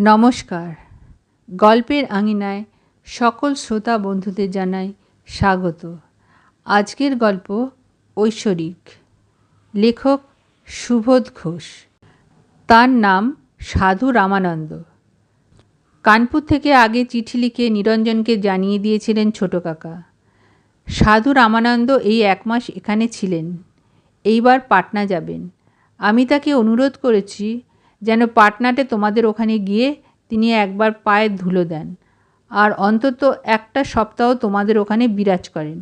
নমস্কার। গল্পের আঙিনায় সকল শ্রোতা বন্ধুদের জানাই স্বাগত। আজকের গল্প ঐশ্বরিক। লেখক সুবোধ ঘোষ। তার নাম সাধু রামানন্দ। কানপুর থেকে আগে চিঠি লিখে নিরঞ্জনকে জানিয়ে দিয়েছিলেন ছোট কাকা। সাধু রামানন্দ এই এক মাস এখানে ছিলেন। এইবার পাটনা যাবেন। আমি তাকে অনুরোধ করেছি যেন পাটনাতে তোমাদের ওখানে গিয়ে তিনি একবার পায়ে ধুলো দেন। আর অন্তত একটা সপ্তাহ তোমাদের ওখানে বিরাজ করেন।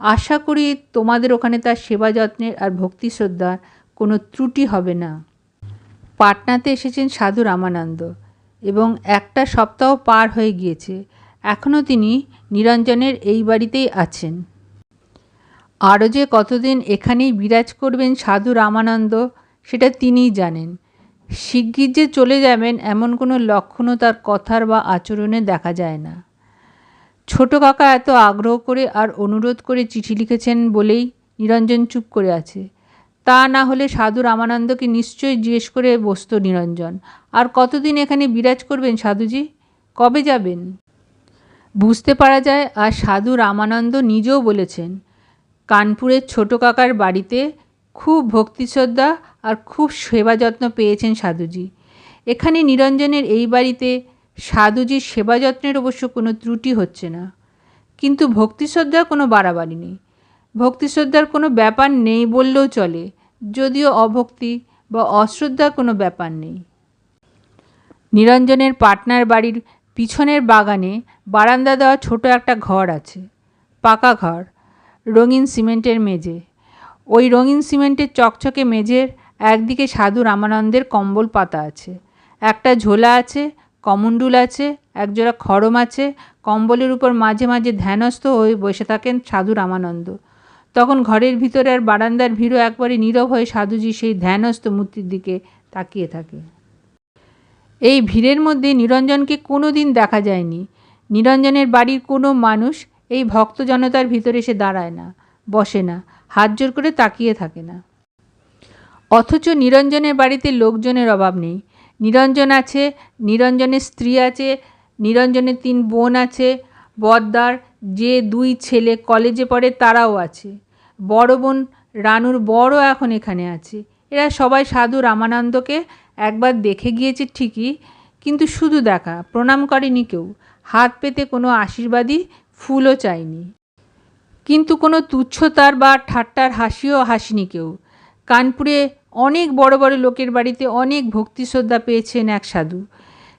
আশা করি তোমাদের ওখানে তার সেবা যত্নের আর ভক্তি শ্রদ্ধার কোনো ত্রুটি হবে না। পাটনাতে এসেছেন সাধু রামানন্দ এবং একটা সপ্তাহ পার হয়ে গিয়েছে। এখনও তিনি নিরঞ্জনের এই বাড়িতেই আছেন। আরও যে কতদিন এখানেই বিরাজ করবেন সাধু রামানন্দ, সেটা তিনিই জানেন। শিগগির যে চলে যাবেন, এমন কোনো লক্ষণও তার কথার বা আচরণে দেখা যায় না। ছোট কাকা এত আগ্রহ করে আর অনুরোধ করে চিঠি লিখেছেন বলেই নিরঞ্জন চুপ করে আছে। তা না হলে সাধু রামানন্দকে নিশ্চয়ই জিজ্ঞেস করে বসত নিরঞ্জন, আর কতদিন এখানে বিরাজ করবেন সাধুজি? কবে যাবেন? বুঝতে পারা যায়, আর সাধু রামানন্দ নিজেও বলেছেন, কানপুরের ছোট কাকার বাড়িতে খুব ভক্তিশ্রদ্ধা আর খুব সেবা যত্ন পেয়েছেন সাধুজি। এখানে নিরঞ্জনের এই বাড়িতে সাধুজির সেবা যত্নের অবশ্য কোনো ত্রুটি হচ্ছে না। কিন্তু ভক্তিশ্রদ্ধার কোনো বাড়াবাড়ি নেই। ভক্তিশ্রদ্ধার কোনো ব্যাপার নেই বললেও চলে, যদিও অভক্তি বা অশ্রদ্ধার কোনো ব্যাপার নেই। নিরঞ্জনের পাটনার বাড়ির পিছনের বাগানে বারান্দা দেওয়া ছোট একটা ঘর আছে, পাকা ঘর, রঙিন সিমেন্টের মেঝে। ওই রঙিন সিমেন্টের চকচকে মেঝের একদিকে সাধু রামানন্দের কম্বল পাতা আছে, একটা ঝোলা আছে, কমণ্ডুল আছে, একজোড়া খড়ম আছে, কম্বলের উপর মাঝে মাঝে ধ্যানস্থ হয়ে বসে থাকেন সাধু রামানন্দ। তখন ঘরের ভিতরে আর বারান্দার ভিড়ও একবারে নীরব হয়ে সাধুজি সেই ধ্যানস্থ মূর্তির দিকে তাকিয়ে থাকে। এই ভিড়ের মধ্যে নিরঞ্জনকে কোনো দিন দেখা যায়নি। নিরঞ্জনের বাড়ির কোনো মানুষ এই ভক্ত জনতার ভিতরে এসে দাঁড়ায় না, বসে না। হাত জোর করে তাকিয়ে থাকে না। অথচ নিরঞ্জনের বাড়িতে লোকজনের অভাব নেই। নিরঞ্জন আছে, নিরঞ্জনের স্ত্রী আছে, নিরঞ্জনের তিন বোন আছে, বদ্দার, যে দুই ছেলে কলেজে পড়ে তারাও আছে। বড় বোন রানুর বড় এখন এখানে আছে। এরা সবাই সাধু রামানন্দকে একবার দেখে গিয়েছে ঠিকই, কিন্তু শুধু দেখা, প্রণাম করেনি কেউ। হাত পেতে কোনো আশীর্বাদী ফুলও চায়নি। কিন্তু কোনো তুচ্ছতার বা ঠাট্টার হাসিও হাসিনি কেউ। কানপুরে অনেক বড় বড় লোকের বাড়িতে অনেক ভক্তি শ্রদ্ধা পেয়েছেন এক সাধু।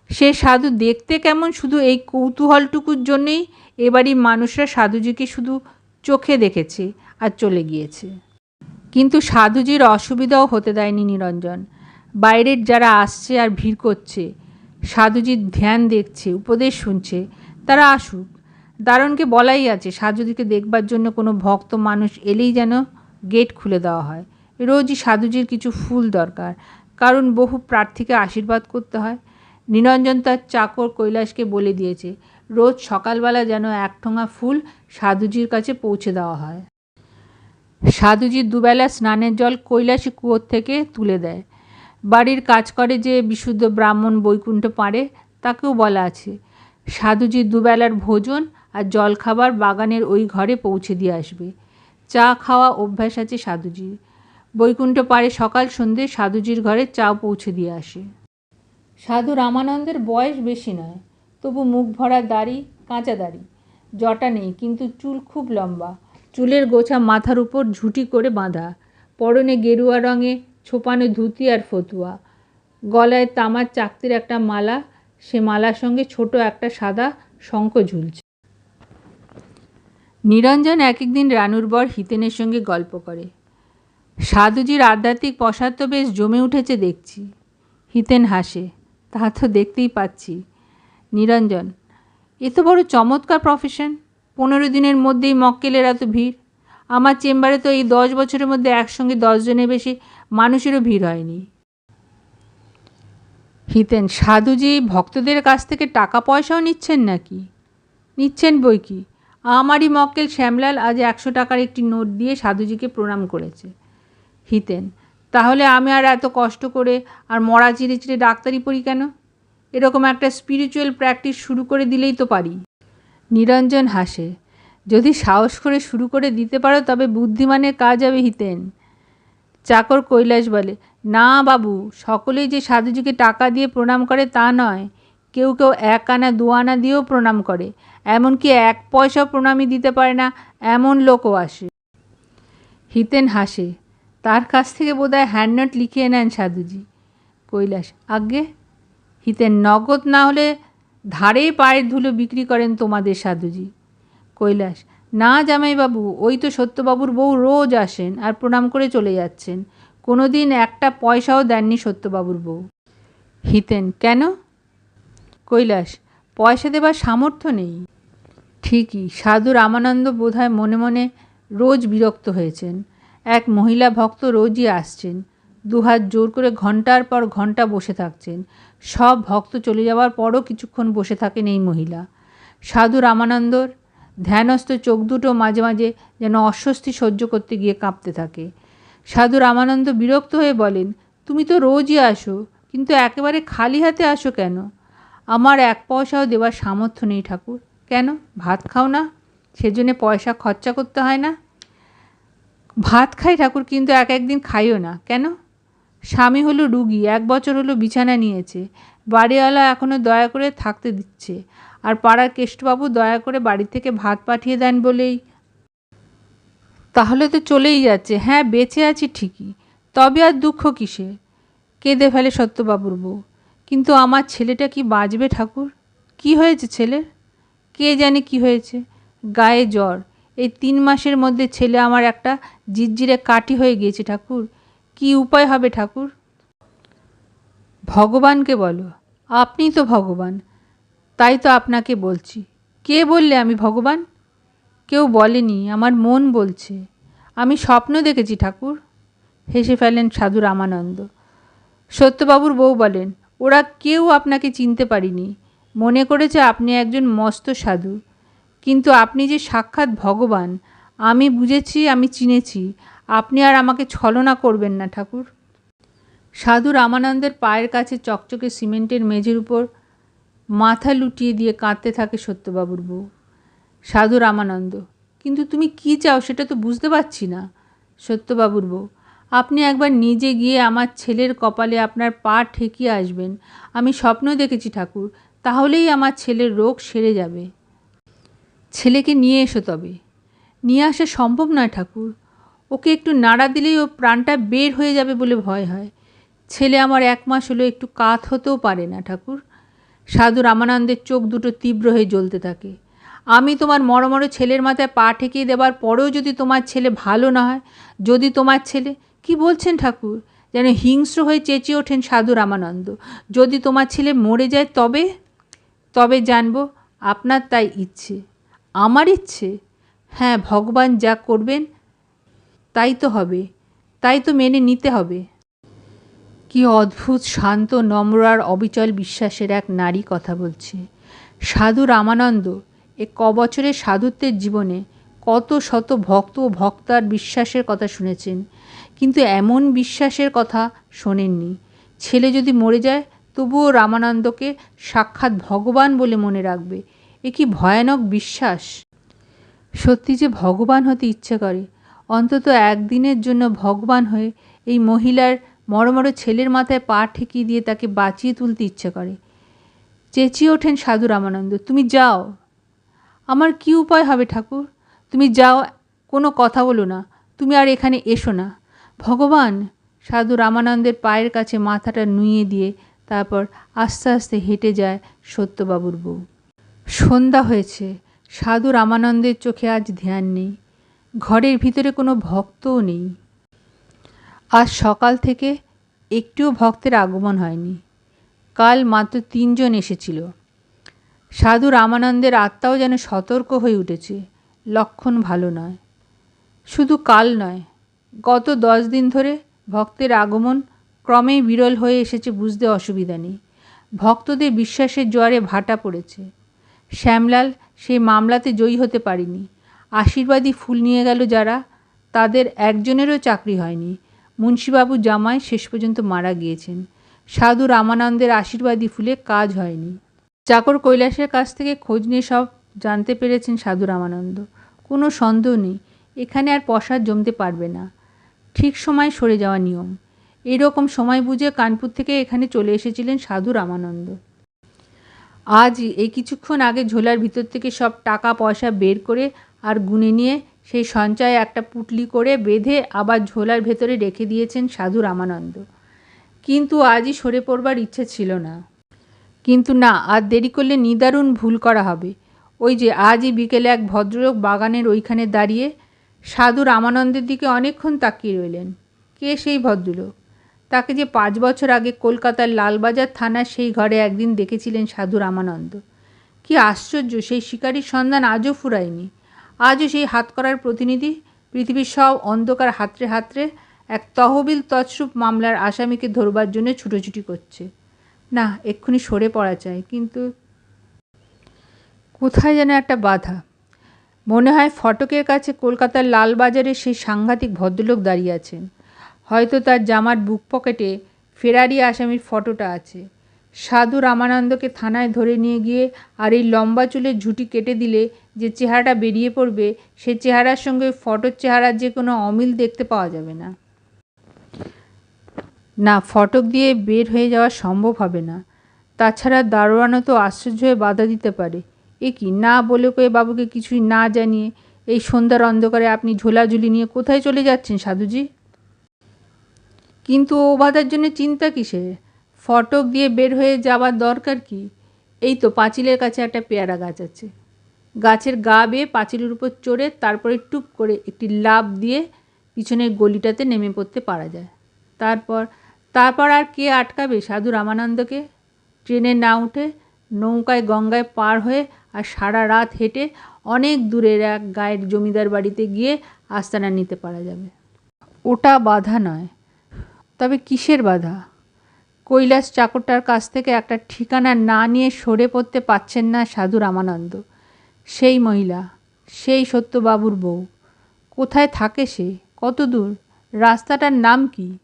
সে সাধু দেখতে কেমন শুধু এই কৌতূহলটুকুর জন্যেই এ বাড়ির মানুষরা সাধুজিকে শুধু চোখে দেখেছে আর চলে গিয়েছে। কিন্তু সাধুজির অসুবিধাও হতে দেয়নি নিরঞ্জন। বাইরের যারা আসছে আর ভিড় করছে, সাধুজির ধ্যান দেখছে, উপদেশ শুনছে, তারা আসুক। দারণকে বলাই আছে, সাধুজিকে দেখবার জন্য কোনো ভক্ত মানুষ এলেই যেন গেট খুলে দেওয়া হয়। রোজই সাধুজির কিছু ফুল দরকার, কারণ বহু প্রার্থীকে আশীর্বাদ করতে হয়। নিরঞ্জন তার চাকর কৈলাসকে বলে দিয়েছে, রোজ সকালবেলা যেন এক ঠোঙা ফুল সাধুজির কাছে পৌঁছে দেওয়া হয়। সাধুজির দুবেলা স্নানের জল কৈলাসী কুয়োর থেকে তুলে দেয়। বাড়ির কাজ করে যে বিশুদ্ধ ব্রাহ্মণ বৈকুণ্ঠ পাড়ে, তাকেও বলা আছে। সাধুজির দুবেলার ভোজন আর জলখাবার বাগানের ওই ঘরে পৌঁছে দিয়ে আসবে। চা খাওয়া অভ্যাস আছে সাধুজির বৈকুণ্ঠ পাড়ে সকাল সন্ধে সাধুজির ঘরে চা পৌঁছে দিয়ে আসে। সাধু রামানন্দের বয়স বেশি নয়, তবু মুখ ভরা দাড়ি, কাঁচা দাড়ি। জটা নেই, কিন্তু চুল খুব লম্বা। চুলের গোছা মাথার উপর ঝুটি করে বাঁধা। পরনে গেরুয়া রঙে ছোপানো ধুতি আর ফতুয়া। গলায় তামার চাকতির একটা মালা, সে মালার সঙ্গে ছোট একটা সাদা শঙ্খ ঝুলছে। নিরঞ্জন এক একদিন রানুর বর হিতেনের সঙ্গে গল্প করে। সাধুজির আধ্যাত্মিক পশ্চাৎ তো বেশ জমে উঠেছে দেখছি। হিতেন হাসে, তা তো দেখতেই পাচ্ছি। নিরঞ্জন, এ তো বড় চমৎকার প্রফেশন পনেরো দিনের মধ্যেই মক্কেলের এত ভিড়। আমার চেম্বারে তো এই দশ বছরের মধ্যে একসঙ্গে দশজনের বেশি মানুষেরও ভিড় হয়নি। হিতেন, সাধুজি ভক্তদের কাছ থেকে টাকা পয়সাও নিচ্ছেন নাকি? নিচ্ছেন বই কি? আমারই মক্কেল শ্যামলাল আজ একশো টাকার একটি নোট দিয়ে সাধুজিকে প্রণাম করেছে। হিতেন, তাহলে আমি আর এত কষ্ট করে আর মরা চিড়ে চিড়ে ডাক্তারি পড়ি কেন? এরকম একটা স্পিরিচুয়াল প্র্যাকটিস শুরু করে দিলেই তো পারি। নিরঞ্জন হাসে, যদি সাহস করে শুরু করে দিতে পারো তবে বুদ্ধিমানের কাজ হবে হিতেন। চাকর কৈলাস বলে, না বাবু, সকলেই যে সাধুজিকে টাকা দিয়ে প্রণাম করে তা নয়। কেউ কেউ এক আনা, দু আনা দিয়েও প্রণাম করে। এমনকি এক পয়সাও প্রণামই দিতে পারে না, এমন লোকও আসে। হিতেন হাসে, তার কাছ থেকে বোধহয় হ্যান্ডনোট লিখিয়ে নেন সাধুজি। কৈলাস, আজ্ঞে, হিতেন নগদ না হলে ধারেই পায়ের ধুলো বিক্রি করেন তোমাদের সাধুজি। কৈলাস, না জামাইবাবু, ওই তো সত্যবাবুর বউ রোজ আসেন আর প্রণাম করে চলে যাচ্ছেন। কোনো দিন একটা পয়সাও দেননি সত্যবাবুর বউ। হিতেন, কেন? কৈলাস, পয়সা দেবার সামর্থ্য নেই। ঠিকই, সাধু রামানন্দ বোধহয় মনে মনে রোজ বিরক্ত হয়েছেন। এক মহিলা ভক্ত রোজই আসছেন। দুহাত জোর করে ঘণ্টার পর ঘণ্টা বসে থাকছেন। সব ভক্ত চলে যাওয়ার পরও কিছুক্ষণ বসে থাকেন এই মহিলা। সাধু রামানন্দর ধ্যানস্থ চোখ দুটো মাঝে মাঝে যেন অস্বস্তি সহ্য করতে গিয়ে কাঁপতে থাকে। সাধু রামানন্দ বিরক্ত হয়ে বলেন, তুমি তো রোজই আসো, কিন্তু একেবারে খালি হাতে আসো কেন? আমার এক পয়সাও দেওয়ার সামর্থ্য নেই ঠাকুর। কেন? ভাত খাও না? সেজন্যে পয়সা খরচা করতে হয় না? ভাত খাই ঠাকুর, কিন্তু এক একদিন খাইও না। কেন? স্বামী হলো রুগী, এক বছর হলো বিছানা নিয়েছে। বাড়িওয়ালা এখনও দয়া করে থাকতে দিচ্ছে। আর পাড়ার কেষ্টবাবু দয়া করে বাড়ি থেকে ভাত পাঠিয়ে দেন বলেই। তাহলে তো চলেই যাচ্ছে। হ্যাঁ বেঁচে আছি ঠিকই। তবে আর দুঃখ কিসে কেঁদে ফেলে সত্যবাবুর বউ। কিন্তু আমার ছেলেটা কি বাঁচবে ঠাকুর? কি হয়েছে ছেলের কে জানে কি হয়েছে? গায়ে জ্বর। এই তিন মাসের মধ্যে ছেলে আমার একটা জিজ্জিরে কাঠি হয়ে গিয়েছে ঠাকুর। কি উপায় হবে ঠাকুর? ভগবানকে বলো। আপনি তো ভগবান। তাই তো আপনাকে বলছি। কে বললে আমি ভগবান? কেউ বলেনি, আমার মন বলছে। আমি স্বপ্ন দেখেছি ঠাকুর। হেসে ফেলেন সাধু রামানন্দ। সত্যবাবুর বউ বলেন ওরা কেউ আপনাকে চিনতে পারিনি। মনে করেছে আপনি একজন মস্ত সাধু। কিন্তু আপনি যে সাক্ষাৎ ভগবান, আমি বুঝেছি, আমি চিনেছি। আপনি আর আমাকে ছলনা করবেন না, ঠাকুর। সাধু রামানন্দের পায়ের কাছে চকচকে সিমেন্টের মেঝের উপর মাথা লুটিয়ে দিয়ে কাঁদতে থাকে সত্যবাবুর বউ। সাধু রামানন্দ, কিন্তু তুমি কি চাও সেটা তো বুঝতে পারছি না। সত্যবাবুর বউ আপনি একবার নিজে গিয়ে আমার ছেলের কপালে আপনার পা ঠেকিয়ে আসবেন। আমি স্বপ্ন দেখেছি ঠাকুর, তাহলেই আমার ছেলের রোগ সেরে যাবে। ছেলেকে নিয়ে এসো তবে। নিয়ে আসা সম্ভব নয় ঠাকুর। ওকে একটু নাড়া দিলেই ও প্রাণটা বের হয়ে যাবে বলে ভয় হয়। ছেলে আমার এক মাস হলো একটু কাত হতেও পারে না ঠাকুর। সাধু রামানন্দের চোখ দুটো তীব্র হয়ে জ্বলতে থাকে। আমি তোমার মরমর ছেলের মাথায় পা ঠেকিয়ে দেবার পরেও যদি তোমার ছেলে ভালো না হয়, যদি তোমার ছেলে কি বলছেন ঠাকুর? যেন হিংস্র হয়ে চেঁচিয়ে ওঠেন সাধু রামানন্দ। যদি তোমার ছেলে মরে যায় তবে? তবে জানব আপনার তাই ইচ্ছে। আমার ইচ্ছে? হ্যাঁ ভগবান যা করবেন তাই তো হবে। তাই তো মেনে নিতে হবে। কি অদ্ভুত, শান্ত, নম্র আর অবিচল বিশ্বাসের এক নারী কথা বলছে। সাধু রামানন্দ, এ কবছরের সাধুত্বের জীবনে কত শত ভক্ত ও ভক্তার বিশ্বাসের কথা শুনেছেন। কিন্তু এমন বিশ্বাসের কথা শোনেননি। ছেলে যদি মরে যায়, তবুও রামানন্দকে সাক্ষাৎ ভগবান বলে মনে রাখবে। এ কি ভয়ানক বিশ্বাস? সত্যি যে ভগবান হতে ইচ্ছে করে। অন্তত একদিনের জন্য ভগবান হয়ে এই মহিলার মরমর ছেলের মাথায় পা ঠেকিয়ে দিয়ে তাকে বাঁচিয়ে তুলতে ইচ্ছে করে। চেঁচিয়ে ওঠেন সাধু রামানন্দ, তুমি যাও। আমার কি উপায় হবে ঠাকুর? তুমি যাও, কোনো কথা বলো না। তুমি আর এখানে এসো না। ভগবান সাধু রামানন্দের পায়ের কাছে মাথাটা নুইয়ে দিয়ে তারপর আস্তে আস্তে হেঁটে যায় সত্যবাবুর বউ। সন্ধ্যা হয়েছে। সাধু রামানন্দের চোখে আজ ধ্যান নেই। ঘরের ভিতরে কোনো ভক্তও নেই। আজ সকাল থেকে একটিও ভক্তের আগমন হয়নি। কাল মাত্র তিনজন এসেছিল। সাধু রামানন্দের আত্মাও যেন সতর্ক হয়ে উঠেছে। লক্ষণ ভালো নয়। শুধু কাল নয় গত দশ দিন ধরে ভক্তের আগমন ক্রমেই বিরল হয়ে এসেছে বুঝতে অসুবিধা নেই। ভক্তদের বিশ্বাসের জোয়ারে ভাটা পড়েছে। শ্যামলাল সেই মামলাতে জয়ী হতে পারেনি। আশীর্বাদী ফুল নিয়ে গেল যারা, তাদের একজনেরও চাকরি হয়নি। মুন্সীবাবু জামাই শেষ পর্যন্ত মারা গিয়েছেন। সাধু রামানন্দের আশীর্বাদী ফুলে কাজ হয়নি। চাকর কৈলাসের কাছ থেকে খোঁজ নিয়ে সব জানতে পেরেছেন সাধু রামানন্দ। কোনো সন্দেহ নেই, এখানে আর প্রসাদ জমতে পারবে না। ঠিক সময় সরে যাওয়া নিয়ম। এরকম সময় বুঝে কানপুর থেকে এখানে চলে এসেছিলেন সাধু রামানন্দ। আজ এই কিছুক্ষণ আগে ঝোলার ভিতর থেকে সব টাকা পয়সা বের করে আর গুনে নিয়ে সেই সঞ্চয়ে একটা পুটলি করে বেঁধে আবার ঝোলার ভেতরে রেখে দিয়েছেন সাধু রামানন্দ। কিন্তু আজই সরে পড়বার ইচ্ছে ছিল না। কিন্তু না, আর দেরি করলে নিদারুণ ভুল করা হবে। ওই যে আজই বিকেলে এক ভদ্রলোক বাগানের ওইখানে দাঁড়িয়ে সাধু রামানন্দের দিকে অনেকক্ষণ তাকিয়ে রইলেন। কে সেই ভদ্রলোক? তাকে যে পাঁচ বছর আগে কলকাতার লালবাজার থানার সেই ঘরে একদিন দেখেছিলেন সাধু রামানন্দ। কি আশ্চর্য, সেই শিকারীর সন্ধান আজও ফুরায়নি। আজও সেই হাতকড়ার প্রতিনিধি, পৃথিবীর সব অন্ধকার হাতড়ে হাতড়ে এক তহবিল তছরূপ মামলার আসামিকে ধরবার জন্য ছুটোছুটি করছে। না, এক্ষুনি সরে পড়া চাই, কিন্তু কোথায় যেন একটা বাধা। মনে হয় ফটকের কাছে কলকাতার লালবাজারে সেই সাংঘাতিক ভদ্রলোক দাঁড়িয়ে আছেন। হয়তো তার জামার বুক পকেটে ফেরারি আসামির ফটোটা আছে। সাধু রামানন্দকে থানায় ধরে নিয়ে গিয়ে আর এই লম্বা চুলের ঝুঁটি কেটে দিলে যে চেহারাটা বেরিয়ে পড়বে, সে চেহারার সঙ্গে ফটোর চেহারার যে কোনো অমিল দেখতে পাওয়া যাবে না। না, ফটক দিয়ে বের হয়ে যাওয়া সম্ভব হবে না। তাছাড়া দারোয়ানও তো আশ্চর্য হয়ে বাধা দিতে পারে। এ কি? না বলে কয়ে বাবুকে কিছুই না জানিয়ে এই সন্ধ্যার অন্ধকারে আপনি ঝোলাঝুলি নিয়ে কোথায় চলে যাচ্ছেন সাধুজি? কিন্তু ও বাধার জন্য চিন্তা কিসের ফটক দিয়ে বের হয়ে যাবার দরকার কি? এই তো পাঁচিলের কাছে একটা পেয়ারা গাছ আছে। গাছের গা বেয়ে পাঁচিলের উপর চড়ে তারপরে টুপ করে একটি লাভ দিয়ে পিছনের গলিটাতে নেমে পড়তে পারা যায়। তারপর তারপর আর কে আটকাবে সাধু রামানন্দকে? ট্রেনে না উঠে নৌকায় গঙ্গায় পার হয়ে আর সারা রাত হেঁটে অনেক দূরের এক গায়ের জমিদার বাড়িতে গিয়ে আস্তানা নিতে পারা যাবে। ওটা বাধা নয়, তবে কিসের বাধা? কৈলাস চাকরটার কাছ থেকে একটা ঠিকানা না নিয়ে সরে পড়তে পারছেন না সাধু রামানন্দ। সেই মহিলা, সেই সত্যবাবুর বউ। কোথায় থাকে সে? কত দূর? রাস্তাটার নাম কি?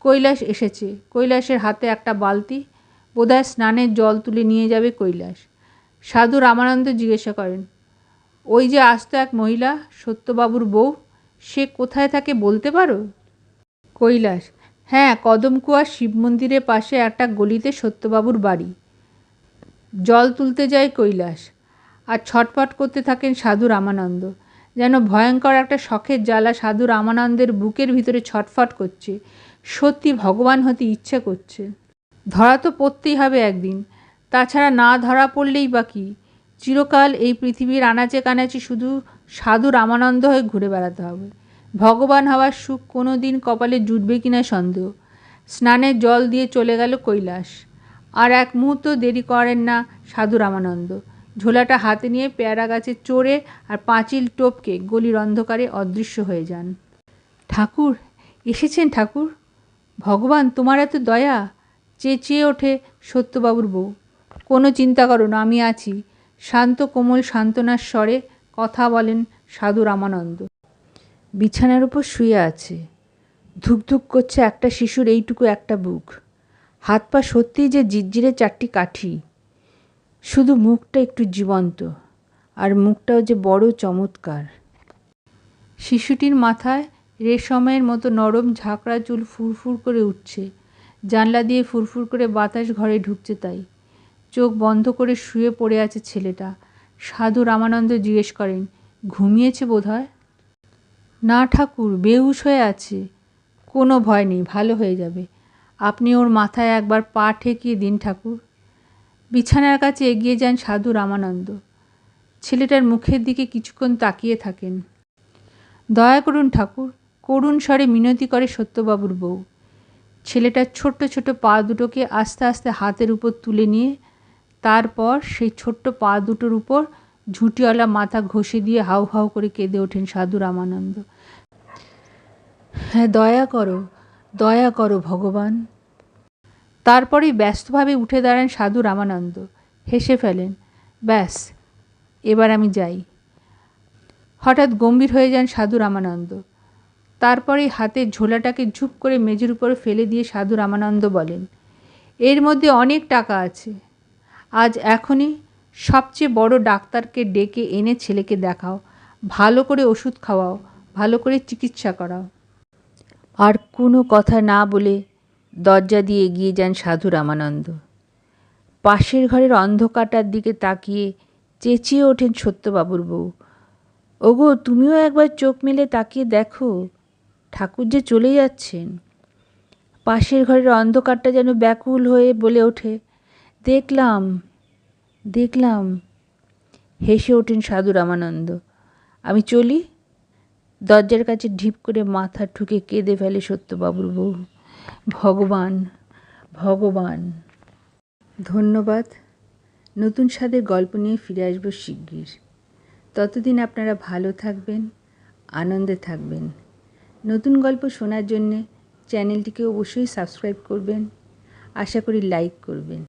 কৈলাস এসেছে। কৈলাসের হাতে একটা বালতি। বোধহয় স্নানের জল তুলে নিয়ে যাবে কৈলাস। সাধু রামানন্দ জিজ্ঞাসা করেন, ওই যে আসতো এক মহিলা, সত্যবাবুর বউ, সে কোথায় থাকে বলতে পারো? কৈলাস হ্যাঁ কদমকুয়া শিব মন্দিরের পাশে একটা গলিতে সত্যবাবুর বাড়ি। জল তুলতে যায় কৈলাস, আর ছটফট করতে থাকেন সাধু রামানন্দ। যেন ভয়ঙ্কর একটা শখের জ্বালা সাধু রামানন্দের বুকের ভিতরে ছটফট করছে। সত্যি ভগবান হতে ইচ্ছা করছে। ধরা তো পড়তেই হবে একদিন। তাছাড়া না ধরা পড়লেই বা কী? চিরকাল এই পৃথিবীর আনাচে কানাচে শুধু সাধু রামানন্দ হয়ে ঘুরে বেড়াতে হবে। ভগবান হওয়ার সুখ কোনো দিন কপালে জুটবে কিনা সন্দেহ। স্নানের জল দিয়ে চলে গেল কৈলাস। আর এক মুহূর্ত দেরি করেন না সাধু রামানন্দ। ঝোলাটা হাতে নিয়ে পেয়ারা গাছে চড়ে আর পাঁচিল টোপকে গলির অন্ধকারে অদৃশ্য হয়ে যান। ঠাকুর, এসেছেন ঠাকুর? ভগবান, তোমার এত দয়া। চেঁচিয়ে ওঠে সত্যবাবুর বউ। কোনো চিন্তা করো না, আমি আছি। শান্ত কোমল সান্ত্বনার স্বরে কথা বলেন সাধু রামানন্দ। বিছানার উপর শুয়ে আছে। ধুকধুক করছে একটা শিশুর এইটুকু একটা বুক। হাত পা সত্যিই যে জিজ্জিরে চারটি কাঠি। শুধু মুখটা একটু জীবন্ত, আর মুখটাও যে বড় চমৎকার। শিশুটির মাথায় রেশমের মতো নরম ঝাঁকড়া চুল ফুরফুর করে উঠছে। জানলা দিয়ে ফুরফুর করে বাতাস ঘরে ঢুকছে তাই। চোখ বন্ধ করে শুয়ে পড়ে আছে ছেলেটা। সাধু রামানন্দ জিজ্ঞেস করেন, ঘুমিয়েছে বোধ না ঠাকুর, বেহুশ হয়ে আছে। কোনো ভয় নেই, ভালো হয়ে যাবে। আপনি ওর মাথায় একবার পা ঠেকিয়ে দিন ঠাকুর। বিছানার কাছে এগিয়ে যান সাধু রামানন্দ। ছেলেটার মুখের দিকে কিছুক্ষণ তাকিয়ে থাকেন। দয়া করুন ঠাকুর, করুণ স্বরে মিনতি করে সত্যবাবুর বউ। ছেলেটার ছোট্ট ছোট পা দুটোকে আস্তে আস্তে হাতের উপর তুলে নিয়ে তারপর সেই ছোট্ট পা দুটোর উপর ঝুঁটিওয়ালা মাথা ঘষে দিয়ে হাউ হাউ করে কেঁদে ওঠেন সাধু রামানন্দ। হ্যাঁ দয়া করো দয়া করো ভগবান। তারপরেই ব্যস্তভাবে উঠে দাঁড়ান সাধু রামানন্দ। হেসে ফেলেন, ব্যাস, এবার আমি যাই। হঠাৎ গম্ভীর হয়ে যান সাধু রামানন্দ। তারপরেই হাতের ঝোলাটাকে ঝুপ করে মেঝের উপরে ফেলে দিয়ে সাধু রামানন্দ বলেন, এর মধ্যে অনেক টাকা আছে আজ এখনই সবচেয়ে বড় ডাক্তারকে ডেকে এনে ছেলেকে দেখাও, ভালো করে ওষুধ খাওয়াও, ভালো করে চিকিৎসা করাও। আর কোনো কথা না বলে দরজা দিয়ে এগিয়ে যান সাধু রামানন্দ। পাশের ঘরের অন্ধকারটার দিকে তাকিয়ে চেঁচিয়ে ওঠেন সত্যবাবুর বউ। ওগো, তুমিও একবার চোখ মেলে তাকিয়ে দেখো, ঠাকুর যে চলে যাচ্ছেন। পাশের ঘরের অন্ধকারটা যেন ব্যাকুল হয়ে বলে ওঠে দেখলাম দেখলাম। হেসে ওঠেন সাধু রামানন্দ। আমি চলি। দরজার কাছে ঢিপ করে মাথা ঠুকে কেঁদে ফেলে সত্যবাবুর বউ। ভগবান ভগবান। ধন্যবাদ। নতুন স্বাদের গল্প নিয়ে ফিরে আসব শিগগির। ততদিন আপনারা ভালো থাকবেন, আনন্দে থাকবেন। নতুন গল্প শোনার জন্যে চ্যানেলটিকে অবশ্যই সাবস্ক্রাইব করবেন। আশা করি লাইক করবেন।